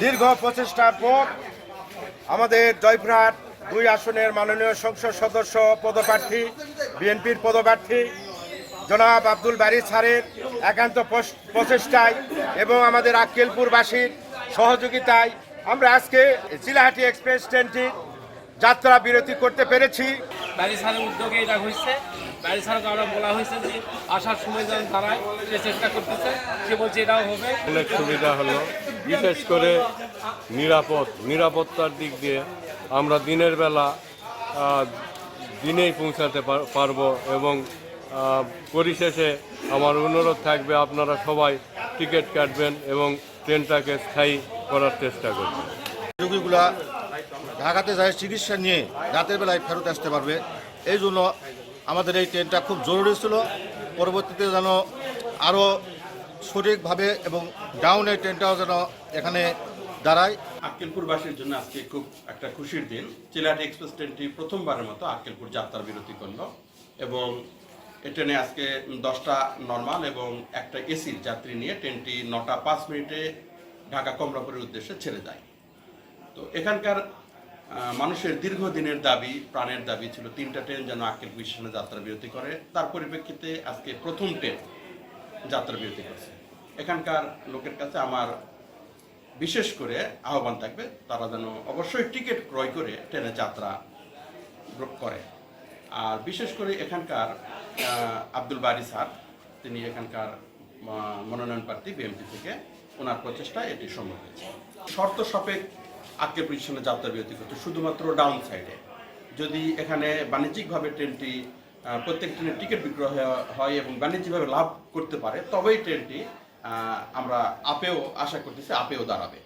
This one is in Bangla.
দীর্ঘ প্রচেষ্টার পর আমাদের জয়পুরহাট দুই আসনের মাননীয় সংসদ সদস্য পদপ্রার্থী বিএনপির পদপ্রার্থী জনাব আব্দুল বারি স্যারের একান্ত প্রচেষ্টায় এবং আমাদের আক্কেলপুরবাসীর সহযোগিতায় আমরা আজকে চিলাহাটি এক্সপ্রেস ট্রেনটির যাত্রা বিরতি করতে পেরেছি। বাড়ি উদ্যোগে এটা হয়েছে। বাড়ি আমরা বলা হয়েছে যে আসার সময় যেন দাঁড়ায় সে চেষ্টা করতেছে। সে বলছে এটাও হবে। অনেক সুবিধা হলো। বিশেষ করে নিরাপদ, নিরাপত্তার দিক দিয়ে আমরা দিনের বেলা দিনেই পৌঁছাতে পার- পারব এবং পরিশেষে আমার অনুরোধ থাকবে আপনারা সবাই টিকিট কাটবেন এবং ট্রেনটাকে স্থায়ী করার চেষ্টা করবেন। রোগীগুলা ঢাকাতে যায়, চিকিৎসা নিয়ে রাতের বেলায় ফেরত আসতে পারবে। এই জন্য আমাদের এই ট্রেনটা খুব জরুরি ছিল। পরবর্তীতে যেন আরও সঠিকভাবে এবং ডাউন ট্রেনটাও যেন এখানে দাঁড়ায়। আক্কেলপুরবাসীর জন্য আজকে খুব একটা খুশির দিন। চিলাহাটি এক্সপ্রেস ট্রেনটি প্রথমবারের মতো আক্কেলপুর যাত্রার বিরতি করল এবং এই ট্রেনে আজকে দশটা নর্মাল এবং একটা এসির যাত্রী নিয়ে ট্রেনটি নটা পাঁচ মিনিটে ঢাকা কমলাপুরের উদ্দেশ্যে ছেড়ে যায়। তো এখানকার মানুষের দীর্ঘদিনের দাবি, প্রাণের দাবি ছিল তিনটা ট্রেন যেন আক্কেলপুর স্টেশনে যাত্রা বিরতি করে। তার পরিপ্রেক্ষিতে আজকে প্রথম ট্রেন যাত্রা বিরতি করছে। এখানকার লোকের কাছে আমার বিশেষ করে আহ্বান থাকবে, তারা যেন অবশ্যই টিকিট ক্রয় করে ট্রেনে যাত্রা করে। আর বিশেষ করে এখানকার আব্দুল বারি স্যার, তিনি এখানকার মনোনয়ন প্রার্থী বিএমপি থেকে, ওনার প্রচেষ্টায় এটি সম্ভব হয়েছে। শর্ত সাপেক্ষ আজকে পজিশনে যাত্রা বিরতি করতে শুধুমাত্র ডাউন সাইডে যদি এখানে বাণিজ্যিকভাবে ট্রেনটি প্রত্যেক ট্রেনের টিকিট বিক্রয় হয় এবং বাণিজ্যিকভাবে লাভ করতে পারে, তবেই ট্রেনটি আমরা আপেও আশা করতেছি আপেও দাঁড়াবে।